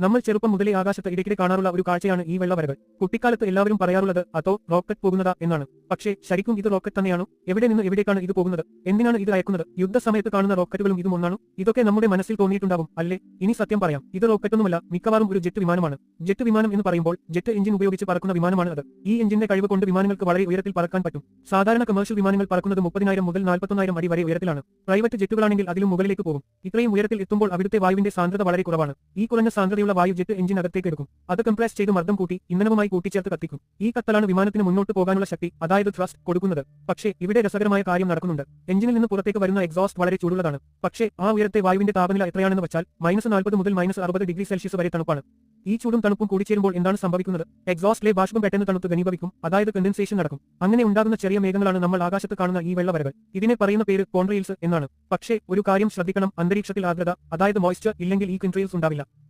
നമ്മൾ ചെറുപ്പം മുതലേ ആകാശത്ത് ഇടയ്ക്കിടെ കാണാറുള്ള ഒരു കാഴ്ചയാണ് ഈ വെള്ളവരകൾ. കുട്ടിക്കാലത്ത് എല്ലാവരും പറയാറുള്ളത് അതോ റോക്കറ്റ് പോകുന്നതാ? എന്നാണ്. പക്ഷേ ശരിക്കും ഇത് റോക്കറ്റ് തന്നെയാണോ? എവിടെ നിന്ന് എവിടേക്കാണ് ഇത് പോകുന്നത്? എന്തിനാണ് ഇത് അയക്കുന്നത്? യുദ്ധസമയത്ത് കാണുന്ന റോക്കറ്റുകളും ഇതും ഒന്നാണ്? ഇതൊക്കെ നമ്മുടെ മനസ്സിൽ തോന്നിയിട്ടുണ്ടാകും അല്ലേ? ഇനി സത്യം പറയാം ഇത് റോക്കറ്റൊന്നുമല്ല മിക്കവാറും ഒരു ജെറ്റ് വിമാനമാണ്. ജെറ്റ് വിമാനം എന്ന് പറയുമ്പോൾ ജെറ്റ് എഞ്ചിൻ ഉപയോഗിച്ച് പറക്കുന്ന വിമാനമാണ് അത്. ഈ എഞ്ചിന്റെ കഴിവ് കൊണ്ട് വിമാനങ്ങൾക്ക് വളരെ ഉയരത്തിൽ പറക്കാൻ പറ്റും. സാധാരണ കമേഴ്ഷ്യൽ വിമാനങ്ങൾ പറക്കുന്നത് മുപ്പതിനായിരം മുതൽ നാൽപ്പത്തൊന്നായിരം അടി വരെ ഉയരത്തിലാണ്. പ്രൈവറ്റ് ജെറ്റുകളാണെങ്കിൽ അതിലും മുകളിലേക്ക് പോകും. ഇത്രയും ഉയരത്തിൽ എത്തുമ്പോൾ അവിടുത്തെ വായുവിന്റെ സാന്ദ്രത വളരെ കുറവാണ്. ഈ കുറഞ്ഞ സാന്ദ്രതയുള്ള വായു ജെറ്റ് എഞ്ചിൻ അകത്തേക്ക് എടുക്കും. അത് കംപ്രസ് ചെയ്ത് മർദ്ദം കൂട്ടി ഇന്ധനവുമായി കൂട്ടിച്ചേർത്ത് കത്തിക്കും. ഈ കത്തലാണ് വിമാനത്തിന് മുന്നോട്ട് പോകാനുള്ള ശക്തി അതായത് ത്രസ്റ്റ് കൊടുക്കുന്നത്. പക്ഷേ ഇവിടെ രസകരമായ കാര്യം നടക്കുന്നുണ്ട്. എഞ്ചിനിൽ നിന്ന് പുറത്തേക്ക് വരുന്ന എക്സോസ്റ്റ് വളരെ ചൂടുള്ളതാണ്. പക്ഷേ ആ ഉയരത്തെ വായുവിന്റെ താപനില എത്രയാണെന്ന് വെച്ചാൽ മൈനസ് നാൽപ്പത് മുതൽ മൈനസ് അറുപത് ഡിഗ്രി സെൽഷ്യസ് വരെ തണുപ്പാണ്. ഈ ചൂടും തണുപ്പും കൂടിച്ചേരുമ്പോൾ എന്താണ് സംഭവിക്കുന്നത്? എക്സോസ്റ്റിലെ ബാഷ്പം പെട്ടെന്ന് തണുത്ത് ഘനീഭവിക്കും. അതായത് കണ്ടൻസേഷൻ നടക്കും. അങ്ങനെ ഉണ്ടാകുന്ന ചെറിയ മേഘങ്ങളാണ് നമ്മൾ ആകാശത്ത് കാണുന്ന ഈ വെള്ളവരകൾ. ഇതിനെ പറയുന്ന പേര് കോൺട്രെയിൽസ് എന്നാണ്. പക്ഷേ ഒരു കാര്യം ശ്രദ്ധിക്കണം. അന്തരീക്ഷത്തിൽ ആർദ്രത അതായത് മോയ്സ്ചർ ഇല്ലെങ്കിൽ ഈ കൺട്രെയിൽസ് ഉണ്ടാവില്ല.